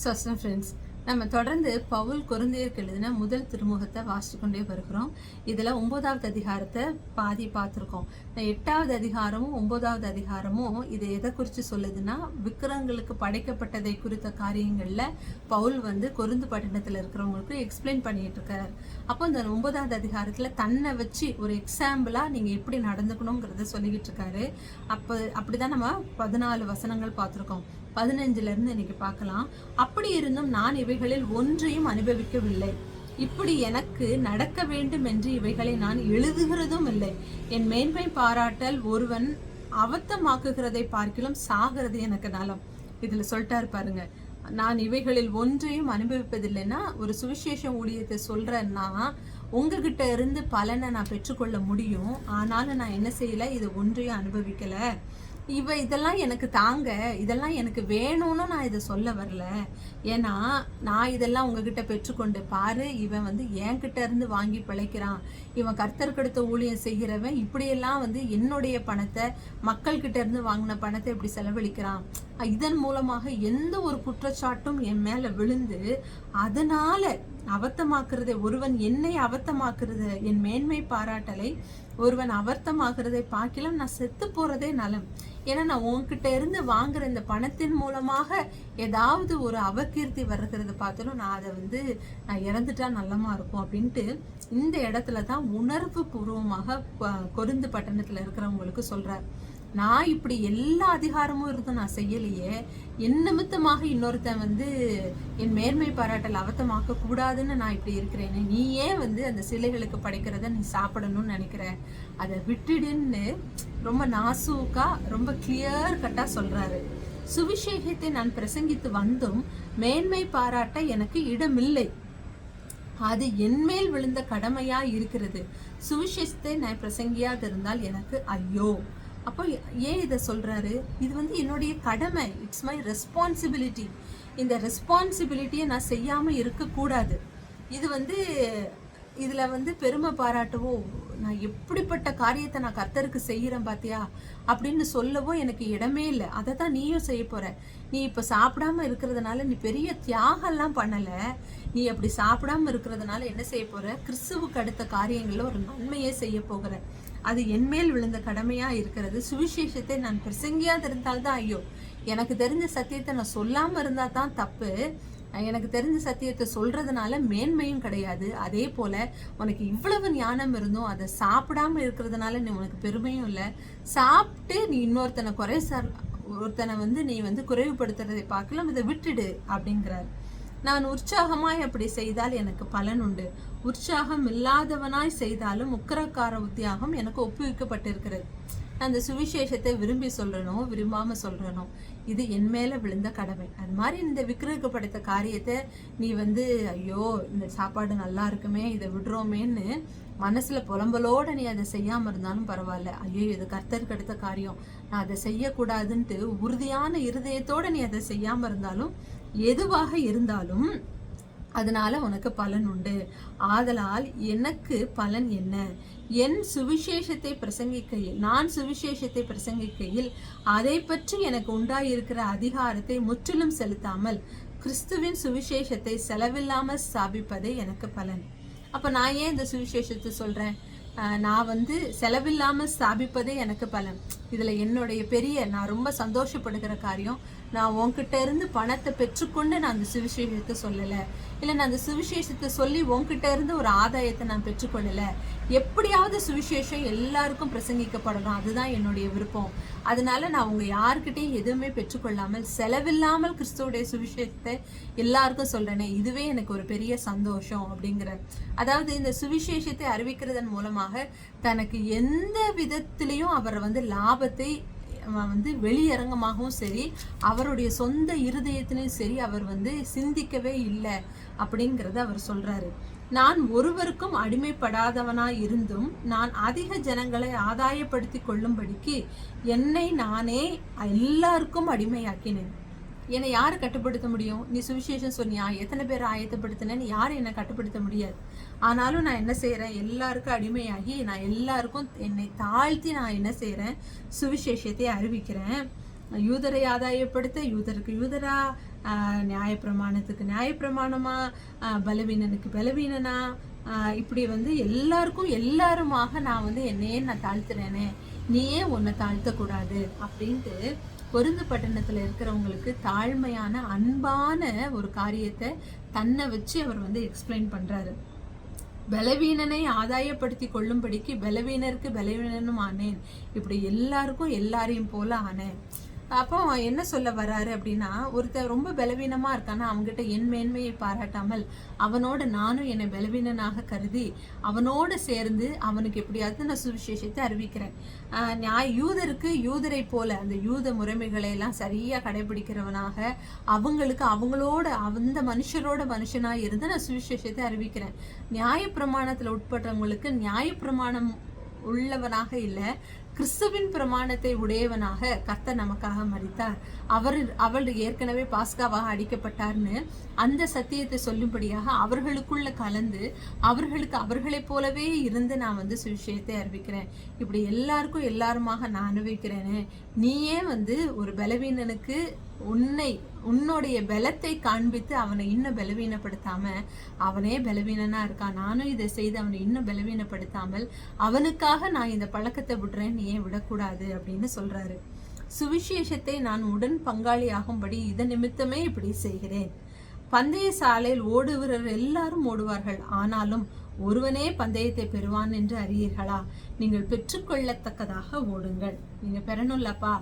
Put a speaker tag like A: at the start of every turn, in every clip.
A: சொஸ்ன friends நம்ம தொடர்ந்து பவுல் குருந்தையருக்கு எழுதின முதல் திருமுகத்தை வாசித்து கொண்டே வருகிறோம். இதில் ஒன்பதாவது அதிகாரத்தை பாதி பார்த்துருக்கோம். இந்த எட்டாவது அதிகாரமும் ஒன்பதாவது அதிகாரமும் இது எதை குறித்து சொல்லுதுன்னா விக்கிரங்களுக்கு படைக்கப்பட்டதை குறித்த காரியங்களில் பவுல் வந்து கொருந்து பட்டணத்தில் இருக்கிறவங்களுக்கு எக்ஸ்பிளைன் பண்ணிட்டு இருக்காரு. அப்போ இந்த ஒன்பதாவது அதிகாரத்தில் தன்னை வச்சு ஒரு எக்ஸாம்பிளாக நீங்கள் எப்படி நடந்துக்கணுங்கிறத சொல்லிக்கிட்டு இருக்காரு. அப்போ அப்படிதான் நம்ம பதினாலு வசனங்கள் பார்த்துருக்கோம். பதினஞ்சுலேருந்து இன்னைக்கு பார்க்கலாம். அப்படி இருந்தும் நான் இவைகளில் ஒன்றையும் அனுபவிக்கவில்லை. இப்படி எனக்கு நடக்க வேண்டும் என்று இவைகளை நான் எழுதுகிறதும் இல்லை. என் மேன்மை பாராட்டல் ஒருவன் அவத்தமாக்குகிறதை பார்க்கிலும் சாகிறது எனக்கு நலம். இதில் சொல்லிட்டாரு பாருங்க. நான் இவைகளில் ஒன்றையும் அனுபவிப்பதில்லைன்னா ஒரு சுவிசேஷ ஊழியத்தை சொல்றேன்னா உங்ககிட்ட இருந்து பலனை நான் பெற்றுக்கொள்ள முடியும். ஆனாலும் நான் என்ன செய்யலை? இதை ஒன்றையும் அனுபவிக்கலை. இவ இதெல்லாம் எனக்கு தாங்க. இதெல்லாம் எனக்கு வேணும்னு நான் இதை சொல்ல வரல. ஏன்னா நான் இதெல்லாம் உங்ககிட்ட பெற்றுக்கொண்டு பாரு இவன் வந்து என்கிட்ட இருந்து வாங்கி பிழைக்கிறான். இவன் கர்த்தருக்கடுத்த ஊழியம் செய்கிறவன் இப்படியெல்லாம் வந்து என்னுடைய பணத்தை மக்கள்கிட்ட இருந்து வாங்கின பணத்தை இப்படி செலவழிக்கிறான். இதன் மூலமாக எந்த ஒரு குற்றச்சாட்டும் என் மேல விழுந்து அதனால அவத்தமாக்குறதை ஒருவன் என்னை அவத்தமாக்குறது என் மேன்மை பாராட்டலை ஒருவன் அவர்த்தமாகிறதை பார்க்கலாம். நான் செத்து போறதே நலம். ஏன்னா நான் உன்கிட்ட இருந்து வாங்குற இந்த பணத்தின் மூலமாக ஏதாவது ஒரு அவகீர்த்தி வர்றத பார்த்தாலும் நான் அதை வந்து நான் இறந்துட்டா நல்லமா இருக்கும் அப்படின்ட்டு இந்த இடத்துல தான் உணர்வு பூர்வமாக கொருந்து பட்டணத்துல இருக்கிறவங்களுக்கு சொல்றாரு. நான் இப்படி எல்லா அதிகாரமும் இருந்தும் நான் செய்யலையே. என் நிமித்தமாக இன்னொருத்தன் வந்து என் மேன்மை பாராட்டல் அவத்தமாக்க கூடாதுன்னு நான் இப்படி இருக்கிறேன்னு நீ ஏன் வந்து அந்த சிலைகளுக்கு படைக்கிறத நீ சாப்பிடணும்னு நினைக்கிற? அதை விட்டுடுன்னு ரொம்ப நாசூக்கா ரொம்ப கிளியர் கட்டா சொல்றாரு. சுவிசேகத்தை நான் பிரசங்கித்து வந்தும் மேன்மை பாராட்ட எனக்கு இடமில்லை. அது என்மேல் விழுந்த கடமையா இருக்கிறது. சுவிசேஷத்தை நான் பிரசங்கியாது இருந்தால் எனக்கு ஐயோ. அப்போ ஏன் இதை சொல்கிறாரு இது வந்து என்னுடைய கடமை. இட்ஸ் மை ரெஸ்பான்சிபிலிட்டி இந்த ரெஸ்பான்சிபிலிட்டியை நான் செய்யாமல் இருக்கக்கூடாது. இது வந்து இதில் வந்து பெருமை பாராட்டவோ நான் எப்படிப்பட்ட காரியத்தை நான் கர்த்தருக்கு செய்கிறேன் பார்த்தியா அப்படின்னு சொல்லவோ எனக்கு இடமே இல்லை. அதை தான் நீயும் செய்ய போகிற நீ இப்போ சாப்பிடாம இருக்கிறதுனால நீ பெரிய தியாகம்லாம் பண்ணலை. நீ அப்படி சாப்பிடாம இருக்கிறதுனால என்ன செய்ய போகிற கிறிஸ்துவுக்கு அடுத்த காரியங்களில் ஒரு நன்மையே செய்ய போகிற. அது என்மேல் விழுந்த கடமையாக இருக்கிறது. சுவிசேஷத்தை நான் பிரசங்கியாக இருந்தால்தான் ஐயோ எனக்கு தெரிஞ்ச சத்தியத்தை நான் சொல்லாமல் இருந்தால் தான் தப்பு. எனக்கு தெரிஞ்ச சத்தியத்தை சொல்றதுனால மேன்மையும் கிடையாது. அதே போல உனக்கு இவ்வளவு ஞானம் இருந்தும் அதை சாப்பிடாம இருக்கிறதுனால நீ உனக்கு பெருமையும் இல்லை. சாப்பிட்டு நீ இன்னொருத்தனை குறை சார் ஒருத்தனை வந்து நீ வந்து குறைவுபடுத்துறதை பார்க்கலாம் இதை விட்டுடு அப்படிங்கிறார். நான் உற்சாகமாய் அப்படி செய்தால் எனக்கு பலன் உண்டு. உற்சாகம் இல்லாதவனாய் செய்தாலும் உக்கரக்கார உத்தியாகம் எனக்கு ஒப்புவிக்கப்பட்டிருக்கிறது. அந்த சுவிசேஷத்தை விரும்பி சொல்றனோ விரும்பாம சொல்றனோ இது என் மேல விழுந்த கடமை. அது மாதிரி இந்த விக்கிரகப்படுத்த படைத்த காரியத்தை நீ வந்து ஐயோ இந்த சாப்பாடு நல்லா இருக்குமே இதை விடுறோமேன்னு மனசுல புலம்பலோட நீ அதை செய்யாம இருந்தாலும் பரவாயில்ல. ஐயோ இது கர்த்தருக்கு அடுத்த காரியம். நான் அதை செய்யக்கூடாதுன்ட்டு உறுதியான இருதயத்தோட நீ அதை செய்யாம இருந்தாலும் எதுவாக இருந்தாலும் அதனால உனக்கு பலன் உண்டு. ஆதலால் எனக்கு பலன் என்ன? என் சுவிசேஷத்தை பிரசங்கிக்கையில் நான் சுவிசேஷத்தை பிரசங்கிக்கையில் அதை பற்றி எனக்கு உண்டாயிருக்கிற அதிகாரத்தை முற்றிலும் செலுத்தாமல் கிறிஸ்துவின் சுவிசேஷத்தை செலவில்லாமல் ஸ்தாபிப்பதே எனக்கு பலன். அப்போ நான் ஏன் இந்த சுவிசேஷத்தை சொல்கிறேன் நான் வந்து செலவில்லாமல் ஸ்தாபிப்பதே எனக்கு பலன். இதில் என்னுடைய பெரிய நான் ரொம்ப சந்தோஷப்படுகிற காரியம் நான் உன்கிட்ட இருந்து பணத்தை பெற்றுக்கொண்டு நான் அந்த சுவிசேஷத்தை சொல்லலை. இல்லை நான் அந்த சுவிசேஷத்தை சொல்லி உங்ககிட்ட இருந்து ஒரு ஆதாயத்தை நான் பெற்றுக்கொள்ளலை. எப்படியாவது சுவிசேஷம் எல்லாருக்கும் பிரசங்கிக்கப்படணும். அதுதான் என்னுடைய விருப்பம். அதனால நான் உங்க யாருக்கிட்டையும் எதுவுமே பெற்றுக்கொள்ளாமல் செலவில்லாமல் கிறிஸ்துவோடைய சுவிசேஷத்தை எல்லாருக்கும் சொல்றேனே இதுவே எனக்கு ஒரு பெரிய சந்தோஷம் அப்படிங்கிற. அதாவது இந்த சுவிசேஷத்தை அறிவிக்கிறதன் மூலமாக தனக்கு எந்த விதத்திலையும் அவர் வந்து லாபத்தை வந்து வெளியரங்கமாகவும் சரி அவருடைய சொந்த இருதயத்திலையும் சரி அவர் வந்து சிந்திக்கவே இல்லை அப்படிங்கிறத அவர் சொல்றாரு. நான் ஒருவருக்கும் அடிமைப்படாதவனாய் இருந்தும் நான் அதிக ஜனங்களை ஆதாயப்படுத்தி கொள்ளும்படிக்கு என்னை நானே எல்லாருக்கும் அடிமையாக்கினேன். என்னை யார் கட்டுப்படுத்த முடியும்? நீ சுவிசேஷம் சொன்னியா? எத்தனை பேர் ஆயத்தப்படுத்தினேன்னு யாரும் என்னை கட்டுப்படுத்த முடியாது. ஆனாலும் நான் என்ன செய்கிறேன் எல்லாருக்கும் அடிமையாகி நான் எல்லாருக்கும் என்னை தாழ்த்தி நான் என்ன செய்கிறேன் சுவிசேஷத்தை அறிவிக்கிறேன். யூதரை ஆதாயப்படுத்த யூதருக்கு யூதரா நியாயப்பிரமாணத்துக்கு நியாயப்பிரமாணமா ஆஹ் பலவீனனுக்கு பலவீனனா? ஆஹ் இப்படி வந்து எல்லாருக்கும் எல்லாருமாக நான் வந்து என்னையே நான் தாழ்த்துறேனே. நீயே உன்னை தாழ்த்தக்கூடாது. அப்படின்ட்டு பொருந்து பட்டணத்துல இருக்கிறவங்களுக்கு தாழ்மையான அன்பான ஒரு காரியத்தை தன்னை வச்சு அவர் வந்து எக்ஸ்பிளைன் பண்றாரு. பலவீனனை ஆதாயப்படுத்தி கொள்ளும்படிக்கு பலவீனருக்கு பலவீனனும் ஆனேன். இப்படி எல்லாருக்கும் எல்லாரையும் போல ஆனேன். அப்போ என்ன சொல்ல வராரு அப்படின்னா ஒருத்தர் ரொம்ப பலவீனமா இருக்கானா அவங்ககிட்ட என் மேன்மையை பாராட்டாமல் அவனோட நானும் என்னை பலவீனனாக கருதி அவனோட சேர்ந்து அவனுக்கு எப்படியாவது நான் சுவிசேஷத்தை அறிவிக்கிறேன். ஆஹ் நியாய யூதருக்கு யூதரை போல அந்த யூத முறைமைகளை எல்லாம் சரியா கடைபிடிக்கிறவனாக அவங்களுக்கு அவங்களோட அந்த மனுஷரோட மனுஷனாக இருந்து நான் சுவிசேஷத்தை அறிவிக்கிறேன். நியாயப்பிரமாணத்தில் உட்பட்டவங்களுக்கு நியாயப்பிரமாணம் உள்ளவனாக இல்லை கிறிஸ்துவின் பிரமாணத்தை உடையவனாக கர்த்தர் நமக்காக மறித்தார் அவர் அவள் ஏற்கனவே பாஸ்காவாக அடிக்கப்பட்டார்னு அந்த சத்தியத்தை சொல்லும்படியாக அவர்களுக்குள்ள கலந்து அவர்களுக்கு அவர்களைப் போலவே இருந்து நான் வந்து சுவிஷயத்தை அறிவிக்கிறேன். இப்படி எல்லாருக்கும் எல்லாருமாக நான் அனுபவிக்கிறேன்னு நீயே வந்து ஒரு பலவீனனுக்கு உன்னை உன்னுடைய பலத்தை காண்பித்து அவனை இன்னும் பலவீனப்படுத்தாம அவனே பலவீனனா இருக்கான். நானும் இதை செய்து அவனை இன்னும் பலவீனப்படுத்தாமல் அவனுக்காக நான் இந்த பழக்கத்தை விடுறேன் நீ ஏன் விடக்கூடாது அப்படின்னு சொல்றாரு. சுவிசேஷத்தை நான் உடன் பங்காளியாகும்படி இதன் நிமித்தமே இப்படி செய்கிறேன். பந்தய சாலையில் ஓடுகிறவர் எல்லாரும் ஓடுவார்கள். ஆனாலும் ஒருவனே பந்தயத்தை பெறுவான் என்று அறியீர்களா? நீங்கள் பெற்றுக்கொள்ளத்தக்கதாக ஓடுங்கள். நீங்க பெறணும்லப்பா.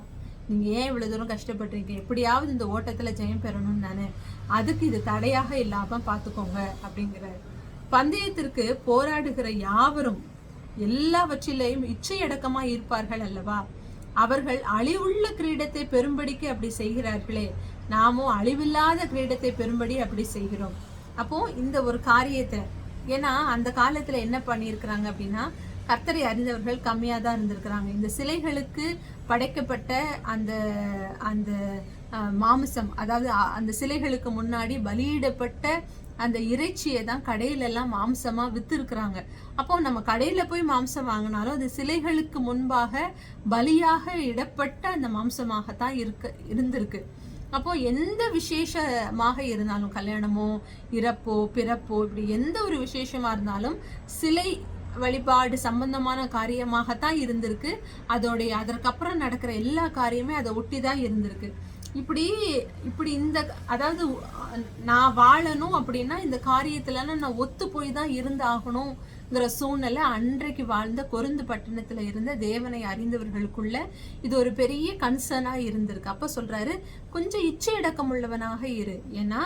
A: நீங்க ஏன் இவ்வளவு தூரம் கஷ்டப்பட்டுருக்கீங்க? எப்படியாவது இந்த ஓட்டத்துல ஜெயம் பெறணும்னு நானு அதுக்கு இது தடையாக இல்லாம பாத்துக்கோங்க அப்படிங்கிறார். பந்தயத்திற்கு போராடுகிற யாவரும் எல்லாவற்றிலையும் இச்சையடக்கமா இருப்பார்கள் அல்லவா? அவர்கள் அழிவுள்ள கிரீடத்தை பெரும்படிக்கு அப்படி செய்கிறார்களே. நாமும் அழிவில்லாத கிரீடத்தை பெரும்படி அப்படி செய்கிறோம். அப்போ இந்த ஒரு காரியத்தை ஏன்னா அந்த காலத்துல என்ன பண்ணியிருக்கிறாங்க அப்படின்னா கர்த்தரை அறிந்தவர்கள் கம்மியாக தான் இருந்திருக்கிறாங்க. இந்த சிலைகளுக்கு படைக்கப்பட்ட அந்த அந்த மாமிசம் அதாவது அ- அந்த சிலைகளுக்கு முன்னாடி பலியிடப்பட்ட அந்த இறைச்சியை தான் கடையில எல்லாம் மாம்சமா வித்திருக்கிறாங்க. அப்போ நம்ம கடையில போய் மாம்சம் வாங்கினாலும் அது சிலைகளுக்கு முன்பாக பலியாக இடப்பட்ட அந்த மாம்சமாகத்தான் இருக்க இருந்திருக்கு. அப்போ எந்த விசேஷமாக இருந்தாலும் கல்யாணமோ இறப்போ பிறப்போ இப்படி எந்த ஒரு விசேஷமா இருந்தாலும் சிலை வழிபாடு சம்பந்தமான காரியமாகத்தான் இருந்திருக்கு. அதோடைய அதற்கப்புறம் நடக்கிற எல்லா காரியமே அதை ஒட்டி தான் இருந்திருக்கு. இப்படி இப்படி இந்த அதாவது நான் வாழணும் அப்படின்னா இந்த காரியத்துலலாம் நான் ஒத்து போய் தான் இருந்து ஆகணுங்கிற சூழ்நிலை அன்றைக்கு வாழ்ந்த கொருந்து பட்டணத்தில் இருந்த தேவனை அறிந்தவர்களுக்குள்ள இது ஒரு பெரிய கன்சர்னாக இருந்திருக்கு. அப்போ சொல்கிறாரு கொஞ்சம் இச்சை அடக்கம் உள்ளவனாக இரு. ஏன்னா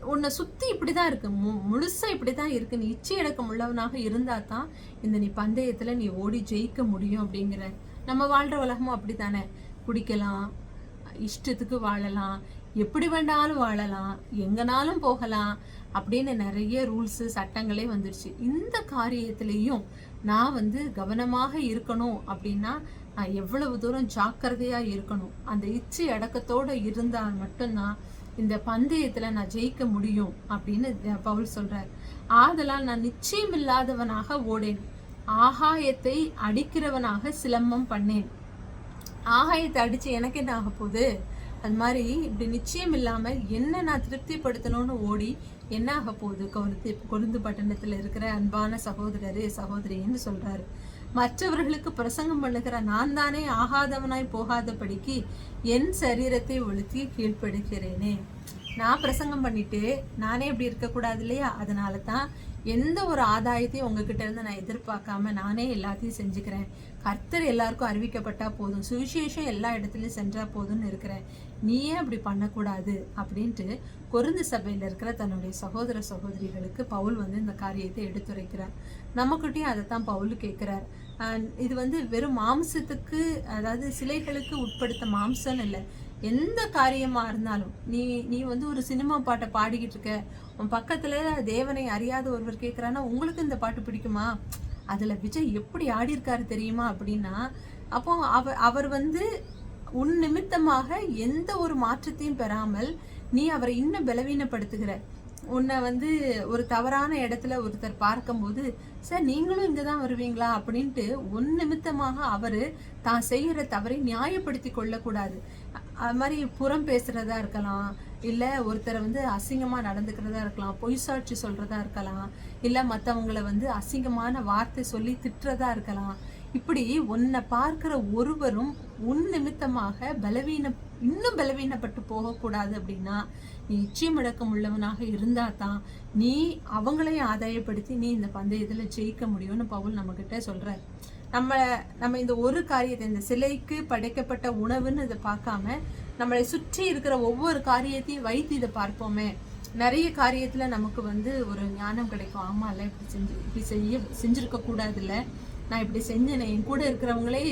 A: உன்னை சுற்றி இப்படி தான் இருக்கு. மு- முழுசாக இப்படி தான் இருக்கு. நீ இச்சை இடக்கம் உள்ளவனாக இருந்தால் தான் இந்த நீ பந்தயத்தில் நீ ஓடி ஜெயிக்க முடியும் அப்படிங்கிற. நம்ம வாழ்கிற உலகமும் அப்படித்தானே. குடிக்கலாம் இஷ்டத்துக்கு வாழலாம் எப்படி வேண்டாலும் வாழலாம் எங்கனாலும் போகலாம் அப்படின்னு நிறைய ரூல்ஸு சட்டங்களே வந்துடுச்சு இந்த காரியத்திலையும் நான் வந்து கவனமாக இருக்கணும் அப்படின்னா நான் எவ்வளவு தூரம் ஜாக்கிரதையாக இருக்கணும். அந்த இச்சை அடக்கத்தோடு இருந்தால் மட்டும்தான் இந்த பந்தயத்துல நான் ஜெயிக்க முடியும் அப்படின்னு பவுல் சொல்றார். ஆதலால் நான் நிச்சயம் இல்லாதவனாக ஓடேன். ஆகாயத்தை அடிக்கிறவனாக சிலம்பம் பண்ணேன். ஆகாயத்தை அடிச்சு எனக்கு என்ன ஆக போகுது? அது மாதிரி இப்படி நிச்சயம் இல்லாம என்ன நான் திருப்திப்படுத்தணும்னு ஓடி என்ன ஆக போகுது? கொருந்து கொருந்து பட்டணத்துல இருக்கிற அன்பான சகோதரரு சகோதரின்னு சொல்றாரு. மற்றவர்களுக்கு பிரசங்கம் பண்ணுகிற நான் தானே ஆகாதவனாய் போகாதபடிக்கு என் சரீரத்தை ஒழுத்தி கீழ்ப்படுகிறேனே. நான் பிரசங்கம் பண்ணிட்டு நானே இப்படி இருக்கக்கூடாது இல்லையா? அதனால தான் எந்த ஒரு ஆதாயத்தையும் உங்ககிட்ட இருந்து நான் எதிர்பார்க்காம நானே எல்லாத்தையும் செஞ்சுக்கிறேன். கர்த்தர் எல்லாருக்கும் அறிவிக்கப்பட்டா போதும். சுவிசேஷம் எல்லா இடத்துலையும் சென்றா போதும்னு இருக்கிறேன். நீயே அப்படி பண்ணக்கூடாது? அப்படின்ட்டு கொருந்து சபையில் இருக்கிற தன்னுடைய சகோதர சகோதரிகளுக்கு பவுல் வந்து இந்த காரியத்தை எடுத்துரைக்கிறார். நமக்கிட்டையும் அதைத்தான் பவுல் கேட்குறார். இது வந்து வெறும் மாம்சத்துக்கு அதாவது சிலைகளுக்கு உட்படுத்த மாம்சம்னு இல்லை. எந்த காரியமா இருந்தாலும் நீ நீ வந்து ஒரு சினிமா பாட்டை பாடிக்கிட்டு இருக்க உன் பக்கத்தில் தேவனை அறியாத ஒருவர் கேட்குறான்னா உங்களுக்கு இந்த பாட்டு பிடிக்குமா? அதுல விஜய் எப்படி ஆடியிருக்காரு தெரியுமா அப்படின்னா அப்போ அவர் அவர் வந்து உன் நிமித்தமாக எந்த ஒரு மாற்றத்தையும் பெறாமல் நீ அவரை இன்னும் பலவீனப்படுத்துகிற. உன்னை வந்து ஒரு தவறான இடத்துல ஒருத்தர் பார்க்கும்போது சார் நீங்களும் இங்கே தான் வருவீங்களா? அப்படின்ட்டு உன் நிமித்தமாக அவர் தான் செய்கிற தவறை நியாயப்படுத்தி கொள்ளக்கூடாது. அது மாதிரி புறம் பேசுறதா இருக்கலாம். இல்லை ஒருத்தரை வந்து அசிங்கமாக நடந்துக்கிறதா இருக்கலாம். பொய் சாட்சி சொல்கிறதா இருக்கலாம். இல்லை மற்றவங்கள வந்து அசிங்கமான வார்த்தை சொல்லி திட்டுறதா இருக்கலாம். இப்படி உன்னை பார்க்கிற ஒருவரும் உன் நிமித்தமாக பலவீன இன்னும் பலவீனப்பட்டு போகக்கூடாது அப்படின்னா நீ நிச்சயமடக்கம் உள்ளவனாக இருந்தா தான் நீ அவங்களையும் ஆதாயப்படுத்தி நீ இந்த பந்தயத்தில் ஜெயிக்க முடியும்னு பவுல் நம்மக்கிட்ட சொல்கிறார் நம்ம நம்ம இந்த ஒரு காரியத்தை இந்த சிலைக்கு படைக்கப்பட்ட உணவுன்னு இதை பார்க்காம நம்மளை சுற்றி இருக்கிற ஒவ்வொரு காரியத்தையும் வைத்து இதை பார்ப்போமே. நிறைய காரியத்தில் நமக்கு வந்து ஒரு ஞானம் கிடைக்கும். ஆமாம்ல இப்படி செஞ்சு இப்படி செய்ய செஞ்சுருக்க கூடாதுல்ல. நான் இப்படி செஞ்சேனே என் கூட இருக்கிறவங்களே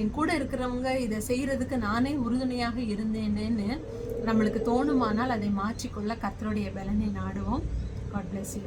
A: என் கூட இருக்கிறவங்க இதை செய்கிறதுக்கு நானே உறுதுணையாக இருந்தேனேன்னு நம்மளுக்கு தோணுமானால் அதை மாற்றிக்கொள்ள கத்தருடைய பலனை நாடுவோம். God bless you